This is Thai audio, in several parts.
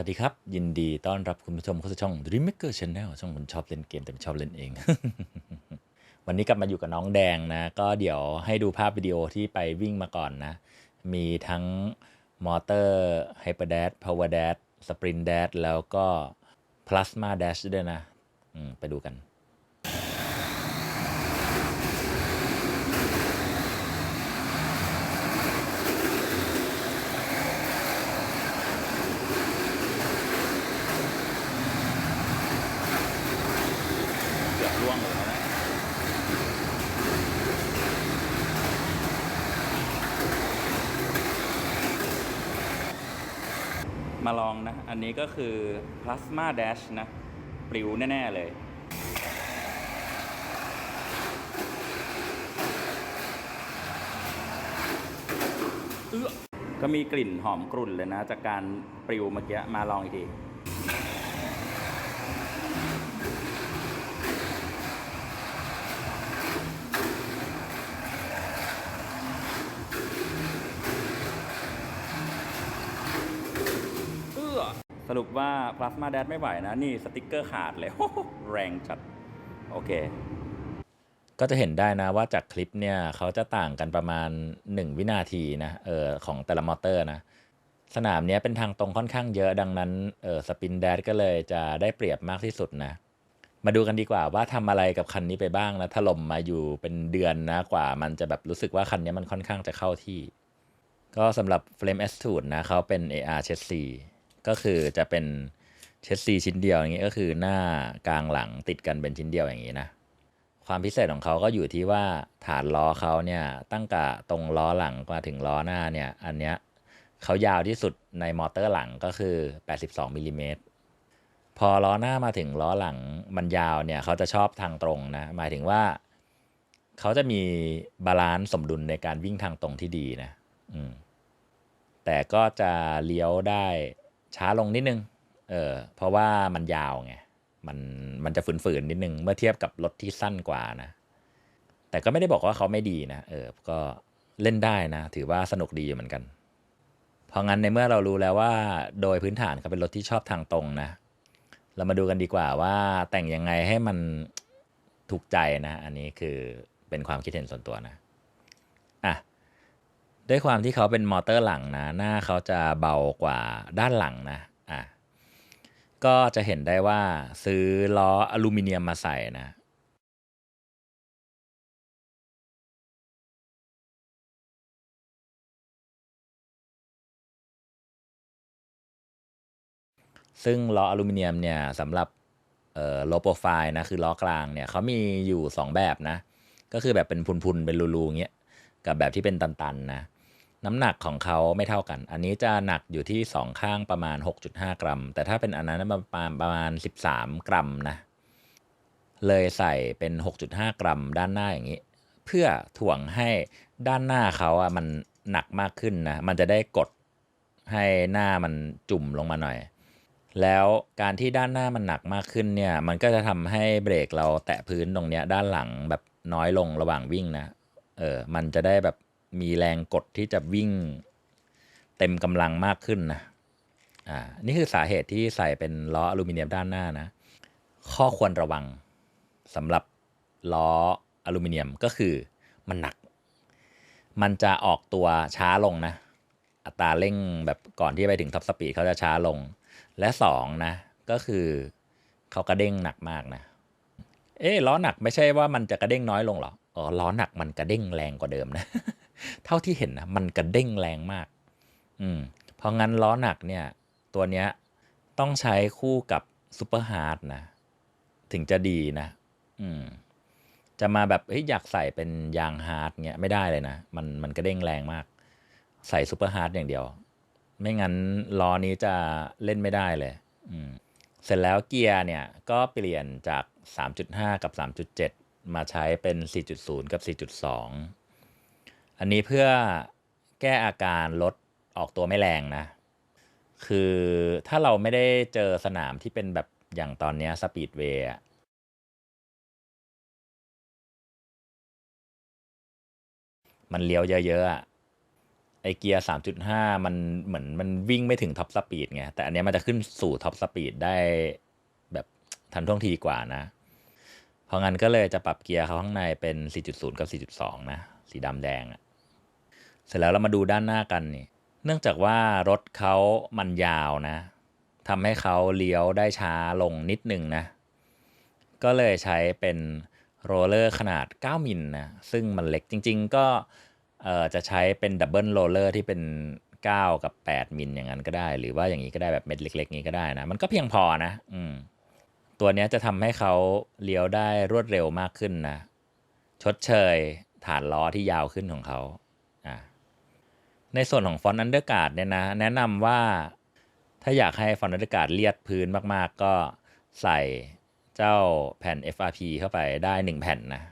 วัสดีครับ ยินดีต้อนรับคุณผู้ชมเข้าสู่ช่อง Dream Maker Channel ช่องคนชอบเล่นเกมแต่ไม่ชอบเล่นเอง วันนี้กลับมาอยู่กับน้องแดงนะ ก็เดี๋ยวให้ดูภาพวิดีโอที่ไปวิ่งมาก่อนนะ มีทั้งมอเตอร์ไฮเปอร์ a ดพาวเวอร์ a ดสปริน t ด a แล้วก็พลาสมา a ดชด้วยนะไปดูกัน เกือบล่วงเลยนะ มาลองนะ อันนี้ก็คือ Plasma Dash นะ ปลิวแน่ ๆ เลย ก็มีกลิ่นหอมกรุ่นเลยนะ จากการปลิวเมื่อกี้มาลองอีกที เอื้อส รุปว่า Plasma Dash ไม่ไหวนะ นี่สติกเกอร์ขาดเลย แรงจัด โอเค ก็จะเห็นได้นะว่าจากคลิปเนี่ยเขาจะต่างกันประมาณ 1 วินาทีนะเออของแต่ละมอเตอร์นะ สนามนี้เป็นทางตรงค่อนข้างเยอะดังนั้นเออสปินแดดก็เลยจะได้เปรียบมากที่สุดนะ มาดูกันดีกว่าว่าทำอะไรกับคันนี้ไปบ้างนะถล่มมาอยู่เป็นเดือนนะกว่า มันจะแบบรู้สึกว่าคันนี้มันค่อนข้างจะเข้าที่ ก็สำหรับ Flame S 2 นะเขาเป็น AR เชสซี ก็คือจะเป็นเชสซีชิ้นเดียวอย่างนี้ก็คือหน้ากลางหลังติดกันเป็นชิ้นเดียวอย่างนี้นะความพิเศษของเขาก็อยู่ที่ว่าฐานล้อเขาเนี่ยตั้งแต่ตรงล้อหลังมาถึงล้อหน้าเนี่ยอันเนี้ยเขายาวที่สุดในมอเตอร์หลังก็คือ 82มิลลิเมตรพอล้อหน้ามาถึงล้อหลังมันยาวเนี่ยเขาจะชอบทางตรงนะหมายถึงว่าเขาจะมีบาลานซ์สมดุลในการวิ่งทางตรงที่ดีนะ อืมแต่ก็จะเลี้ยวได้ ช้าลงนิดนึง เออเพราะว่ามันยาวไง มันมันจะฝืนๆนิดนึง เมื่อเทียบกับรถที่สั้นกว่านะ แต่ก็ไม่ได้บอกว่าเขาไม่ดีนะ เออ ก็เล่นได้นะ ถือว่าสนุกดีอยู่เหมือนกัน เพราะงั้นในเมื่อเรารู้แล้วว่า โดยพื้นฐานเขาเป็นรถที่ชอบทางตรงนะ เรามาดูกันดีกว่าว่าแต่งยังไงให้มันถูกใจนะ อันนี้คือเป็นความคิดเห็นส่วนตัวนะ ด้วยความที่เขาเป็นมอเตอร์หลังนะ หน้าเขาจะเบากว่าด้านหลังนะอะก็จะเห็นได้ว่าซื้อล้ออลูมิเนียมมาใส่นะซึ่งล้ออลูมิเนียมเนี่ยสำหรับโลโปรไฟล์นะคือล้อกลางเนี่ยเขามีอยู่ 2 แบบนะ ก็คือแบบเป็นพุนๆ เป็นรูๆอย่างเงี้ยกับแบบที่เป็นตันๆนะ น้ำหนักของเขาไม่เท่ากัน อันนี้จะหนักอยู่ที่ 2 ข้างประมาณ 6.5 กรัม แต่ถ้าเป็นอันนั้นประมาณประมาณ 13 กรัมนะ เลยใส่เป็น 6.5 กรัมด้านหน้าอย่างนี้ เพื่อถ่วงให้ด้านหน้าเขาอะมันหนักมากขึ้นนะ มันจะได้กดให้หน้ามันจุ่มลงมาหน่อย แล้วการที่ด้านหน้ามันหนักมากขึ้นเนี่ย มันก็จะทำให้เบรกเราแตะพื้นตรงเนี้ยด้านหลังแบบน้อยลงระหว่างวิ่งนะ เออ มันจะได้แบบ มีแรงกดที่จะวิ่งเต็มกำลังมากขึ้นนะอ่านี่คือสาเหตุที่ใส่เป็นล้ออลูมิเนียมด้านหน้านะ ข้อควรระวังสำหรับล้ออลูมิเนียมก็คือมันหนัก มันจะออกตัวช้าลงนะ อัตราเร่งแบบก่อนที่ไปถึงท็อปสปีดเขาจะช้าลง และสองนะก็คือเขากระเด้งหนักมากนะ เอ๊ะล้อหนักไม่ใช่ว่ามันจะกระเด้งน้อยลงหรอ อ๋อ ล้อหนักมันกระเด้งแรงกว่าเดิมนะ เท่าที่เห็นนะมันกระเด้งแรงมาก อืมเพราะงั้นล้อหนักเนี่ย ตัวเนี้ยต้องใช้คู่กับซูเปอร์ฮาร์ดนะ ถึงจะดีนะ อืมจะมาแบบเฮ้ยอยากใส่เป็นยางฮาร์ดเงี้ยไม่ได้เลยนะ มันมันกระเด้งแรงมาก ใส่ซูเปอร์ฮาร์ดอย่างเดียว ไม่งั้นล้อนี้จะเล่นไม่ได้เลย อืมเสร็จแล้วเกียร์เนี่ยก็เปลี่ยนจาก 3.5 กับ 3.7 มาใช้เป็น 4.0 กับ 4.2 อันนี้เพื่อแก้อาการรถออกตัวไม่แรงนะ คือถ้าเราไม่ได้เจอสนามที่เป็นแบบอย่างตอนนี้สปีดเวย์มันเลี้ยวเยอะๆอะไอไอเกียร์ 3.5 มันเหมือนมันวิ่งไม่ถึงท็อปสปีดไง แต่อันนี้มันจะขึ้นสู่ท็อปสปีดได้แบบทันท่วงทีกว่านะ เพราะงั้นก็เลยจะปรับเกียร์เขาข้างในเป็น 4.0 กับ 4.2 นะ สีดำแดงอะ เสร็จแล้วเรามาดูด้านหน้ากันนี่ เนื่องจากว่ารถเขามันยาวนะทำให้เขาเลี้ยวได้ช้าลงนิดนึงนะ ก็เลยใช้เป็นโรลเลอร์ขนาด 9 มิลนะ ซึ่งมันเล็กจริง ๆ ก็จะใช้เป็นดับเบิลโรลเลอร์ที่เป็น 9 กับ 8 มิลอย่างนั้นก็ได้ หรือว่าอย่างนี้ก็ได้แบบเม็ดเล็ก ๆ นี้ก็ได้นะ มันก็เพียงพอนะ อืมตัวนี้จะทำให้เขาเลี้ยวได้รวดเร็วมากขึ้นนะ ชดเชยฐานล้อที่ยาวขึ้นของเขา ในส่วนของฟอนต์อันเดอร์การ์ดเนี่ยนะ แนะนำว่าถ้าอยากให้ฟอนต์อันเดอร์การ์ดเลียดพื้นมาก ๆ ก็ใส่เจ้าแผ่น FRP เข้าไปได้ 1 แผ่นนะ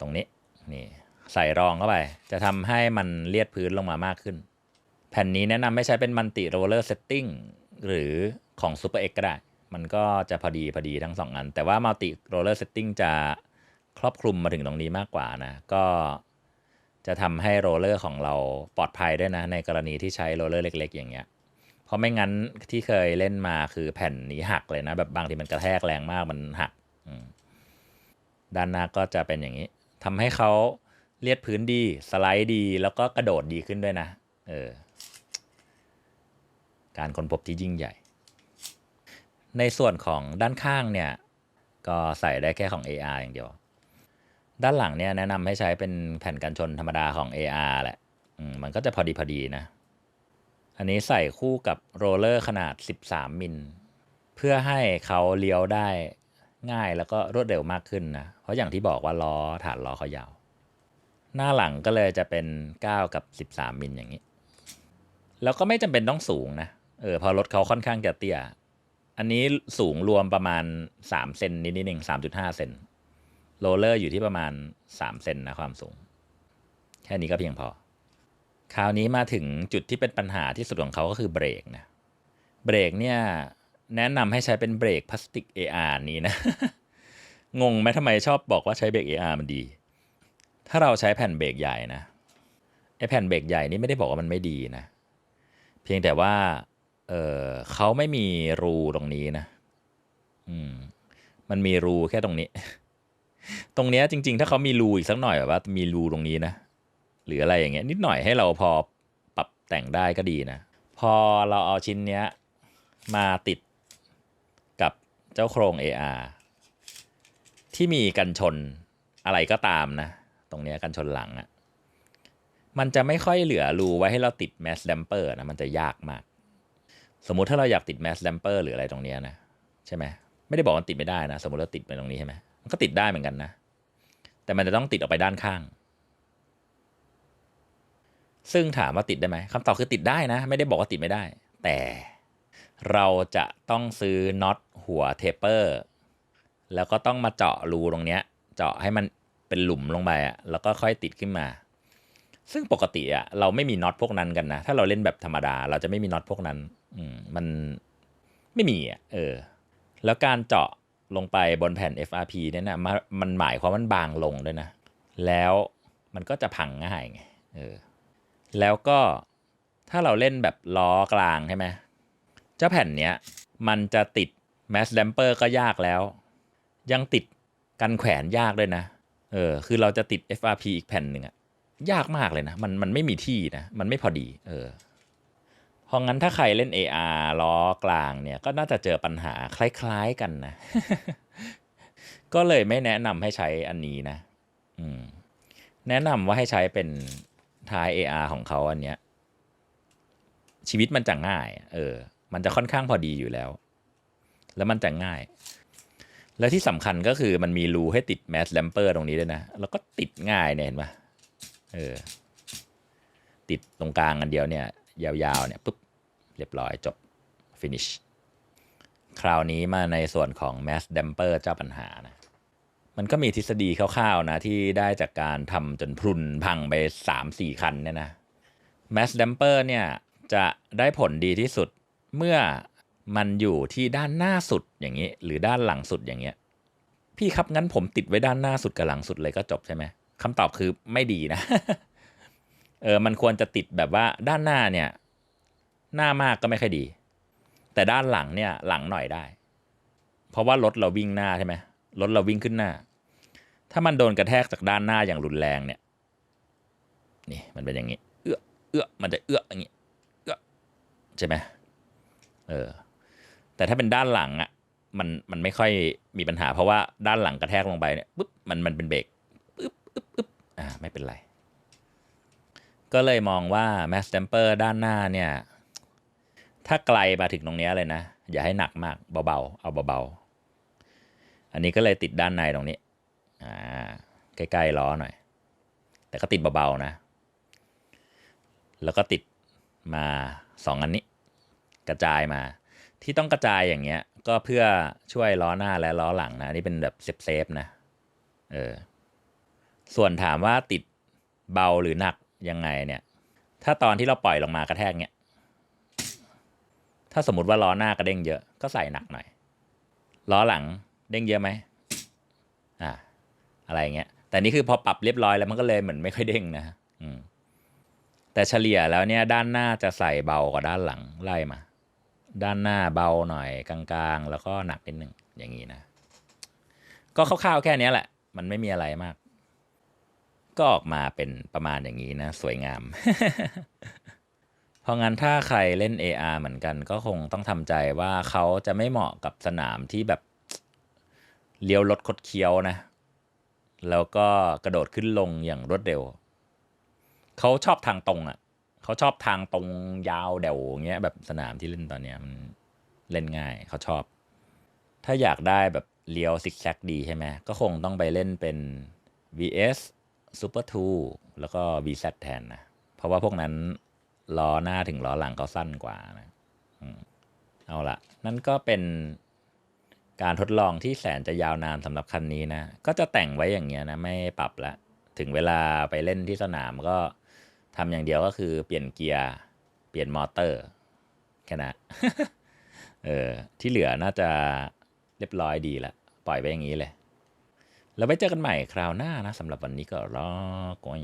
ตรงนี้นี่ใส่รองเข้าไป จะทำให้มันเลียดพื้นลงมามากขึ้น แผ่นนี้แนะนำไม่ใช้เป็นมันติโรลเลอร์เซตติ้งหรือของ Super X ก็ได้ มันก็จะพอดีพอดีทั้งสองอัน แต่ว่ามัลติโรลเลอร์เซตติ้งจะครอบคลุมมาถึงตรงนี้มากกว่านะ ก็ จะทำให้โรลเลอร์ของเราปลอดภัยด้วยนะ ในกรณีที่ใช้โรลเลอร์เล็ก ๆ อย่างเงี้ย เพราะไม่งั้นที่เคยเล่นมาคือแผ่นนี้หักเลยนะ แบบบางทีมันกระแทกแรงมากมันหักด้านหน้าก็จะเป็นอย่างนี้ทำให้เขาเลียดพื้นดี สไลด์ดี แล้วก็กระโดดดีขึ้นด้วยนะ เออ การค้นพบที่ยิ่งใหญ่ ในส่วนของด้านข้างเนี่ย ก็ใส่ได้แค่ของ AR อย่างเดียว ด้านหลังเนี่ยแนะนำให้ใช้เป็นแผ่นกันชนธรรมดาของ AR แหละมันก็จะพอดีพอดีนะ อันนี้ใส่คู่กับโรลเลอร์ขนาด 13 มิล เพื่อให้เขาเลี้ยวได้ง่ายแล้วก็รวดเร็วมากขึ้นนะ เพราะอย่างที่บอกว่าล้อฐานล้อเขายาว หน้าหลังก็เลยจะเป็น 9 กับ 13 มิลอย่างนี้ แล้วก็ไม่จำเป็นต้องสูงนะ เออพอรถเขาค่อนข้างจะเตี้ย อันนี้สูงรวมประมาณ 3 เซนนิดนิดหนึ่ง3.5 เซน โรลเลอร์อยู่ที่ประมาณ 3 เซนนะความสูง แค่นี้ก็เพียงพอ คราวนี้มาถึงจุดที่เป็นปัญหาที่สุดของเขาก็คือเบรกนะ เบรกเนี่ยแนะนำให้ใช้เป็นเบรกพลาสติก AR นี้นะ งงไหมทำไมชอบบอกว่าใช้เบรก AR มันดี ถ้าเราใช้แผ่นเบรกใหญ่นะไอแผ่นเบรกใหญ่นี่ไม่ได้บอกว่ามันไม่ดีนะ เพียงแต่ว่าเออเขาไม่มีรูตรงนี้นะ อืม มันมีรูแค่ตรงนี้ ตรงเนี้ยจริง ๆ ถ้าเขามีรูอีกสักหน่อยแบบว่ามีรูตรงนี้นะ หรืออะไรอย่างเงี้ยนิดหน่อยให้เราพอปรับแต่งได้ก็ดีนะ พอเราเอาชิ้นเนี้ยมาติดกับเจ้าโครง AR ที่มีกันชนอะไรก็ตามนะ ตรงเนี้ยกันชนหลังอะ่ะมันจะไม่ค่อยเหลือรูไว้ให้เราติดแมสแดมเปอร์นะมันจะยากมาก สมมุติถ้าเราอยากติดแมสแดมเปอร์หรืออะไรตรงเนี้ยนะ ใช่ไหมไม่ได้บอกว่าติดไม่ได้นะ สมมติเราติดไปตรงนี้ใช่ไหม มันก็ติดได้เหมือนกันนะ แต่มันจะต้องติดออกไปด้านข้าง ซึ่งถามว่าติดได้ไหมคำตอบคือติดได้นะ ไม่ได้บอกว่าติดไม่ได้ แต่เราจะต้องซื้อน็อตหัวเทปเปอร์ แล้วก็ต้องมาเจาะรูตรงเนี้ย เจาะให้มันเป็นหลุมลงไปอะแล้วก็ค่อยติดขึ้นมา ซึ่งปกติอะเราไม่มีน็อตพวกนั้นกันนะ ถ้าเราเล่นแบบธรรมดา เราจะไม่มีน็อตพวกนั้น อืมมันไม่มีอะเออ แล้วการเจาะ ลงไปบนแผ่น FRP เนี่ยนะมันมันหมายความว่ามันบางลงด้วยนะ แล้วมันก็จะพังง่ายไงเออแล้วก็ถ้าเราเล่นแบบล้อกลางใช่ไหมเจ้าแผ่นเนี้ยมันจะติดแมสแดมเปอร์ก็ยากแล้ว ยังติดกันแขวนยากด้วยนะ เออ คือเราจะติด FRP อีกแผ่นหนึ่งอะยากมากเลยนะ มันมันไม่มีที่นะ มันไม่พอดี เออ เพราะงั้นถ้าใครเล่น AR ล้อกลางเนี่ยก็น่าจะเจอปัญหาคล้ายๆกันนะ ก็เลยไม่แนะนำให้ใช้อันนี้นะอืมแนะนำว่าให้ใช้เป็นท้าย AR ของเขาอันเนี้ย ชีวิตมันจะง่าย เออ มันจะค่อนข้างพอดีอยู่แล้ว แล้วมันจะง่าย และที่สำคัญก็คือมันมีรูให้ติดแมสแลมเปอร์ตรงนี้ด้วยนะ แล้วก็ติดง่ายเนี่ยเห็นปะเออ ติดตรงกลางอันเดียวเนี่ย ยาวๆเนี่ยปุ๊บเรียบร้อยจบ finish คราวนี้มาในส่วนของ mass damper เจ้าปัญหานะ มันก็มีทฤษฎีคร่าวๆนะ ที่ได้จากการทำจนพรุนพังไป 3-4 คันเนี่ยนะ mass damper เนี่ยจะได้ผลดีที่สุดเมื่อมันอยู่ที่ด้านหน้าสุดอย่างนี้ หรือด้านหลังสุดอย่างเงี้ยพี่ครับงั้นผมติดไว้ด้านหน้าสุดกับหลังสุดเลยก็จบใช่ไหมคำตอบคือไม่ดีนะ เออมันควรจะติดแบบว่าด้านหน้าเนี่ย หน้ามากก็ไม่ค่อยดี แต่ด้านหลังเนี่ยหลังหน่อยได้ เพราะว่ารถเราวิ่งหน้าใช่ไหมรถเราวิ่งขึ้นหน้า ถ้ามันโดนกระแทกจากด้านหน้าอย่างรุนแรงเนี่ยนี่มันเป็นอย่างนี้ เอื้อเอื้อมันจะเอื้ออย่างนี้เอื้อใช่ไหมเออ แต่ถ้าเป็นด้านหลังอะ่ะมันมันไม่ค่อยมีปัญหา เพราะว่าด้านหลังกระแทกลงไปเนี่ยปุ๊บมันมันเป็นเบรกปึ๊บปึ๊บปึ๊บอ่าไม่เป็นไร ก็เลยมองว่า Max Stamper ด้านหน้าเนี่ย ถ้าไกลมาถึงตรงนี้เลยนะ อย่าให้หนักมากเบาๆ เอาเบาๆ อันนี้ก็เลยติดด้านในตรงนี้อ่าใกล้ๆล้อหน่อย แต่ก็ติดเบาๆนะ แล้วก็ติดมาสองอันนี้ กระจายมาที่ต้องกระจายอย่างเงี้ย ก็เพื่อช่วยล้อหน้าและล้อหลังนะนนี่เป็นแบบเซฟๆนะเออส่วนถามว่าติดเบาหรือหนัก ยังไงเนี่ย ถ้าตอนที่เราปล่อยลงมากระแทกเนี่ย ถ้าสมมติว่าล้อหน้ากระเด้งเยอะก็ใส่หนักหน่อย ล้อหลังเด้งเยอะไหมอ่า อะไรเงี้ย แต่นี่คือพอปรับเรียบร้อยแล้วมันก็เลยเหมือนไม่ค่อยเด้งนะอืมแต่เฉลี่ยแล้วเนี่ยด้านหน้าจะใส่เบากว่าด้านหลังไล่มา ด้านหน้าเบาหน่อยกลางๆ แล้วก็หนักนิดนึงอย่างนี้นะ ก็คร่าวๆแค่นี้แหละ มันไม่มีอะไรมาก ก็ออกมาเป็นประมาณอย่างนี้นะ สวยงาม เพราะงั้นถ้าใครเล่น AR เหมือนกันก็คงต้องทำใจว่าเขาจะไม่เหมาะกับสนามที่แบบเลี้ยวรถคดเคี้ยวนะ แล้วก็กระโดดขึ้นลงอย่างรวดเร็ว เขาชอบทางตรงอะ่ะ เขาชอบทางตรงยาวเดี่ยวเงี้ยแบบสนามที่เล่นตอนเนี้ยมันเล่นง่าย เขาชอบ ถ้าอยากได้แบบเลี้ยวซิกแซกดีใช่ไหมก็คงต้องไปเล่นเป็น VS Super 2แล้วก็ VZ แซแทนนะ เพราะว่าพวกนั้นล้อหน้าถึงล้อหลังเขาสั้นกว่านะเอาละนั่นก็เป็นการทดลองที่แสนจะยาวนานสำหรับคันนี้นะ ก็จะแต่งไว้อย่างเงี้ยนะไม่ปรับละ ถึงเวลาไปเล่นที่สนามก็ทำอย่างเดียวก็คือเปลี่ยนเกียร์ เปลี่ยนมอเตอร์แค่นั้นเออที่เหลือน่าจะเรียบร้อยดีละ ปล่อยไปอย่างนี้เลย แล้วไว้เจอกันใหม่คราวหน้านะสำหรับวันนี้ก็รอก่อน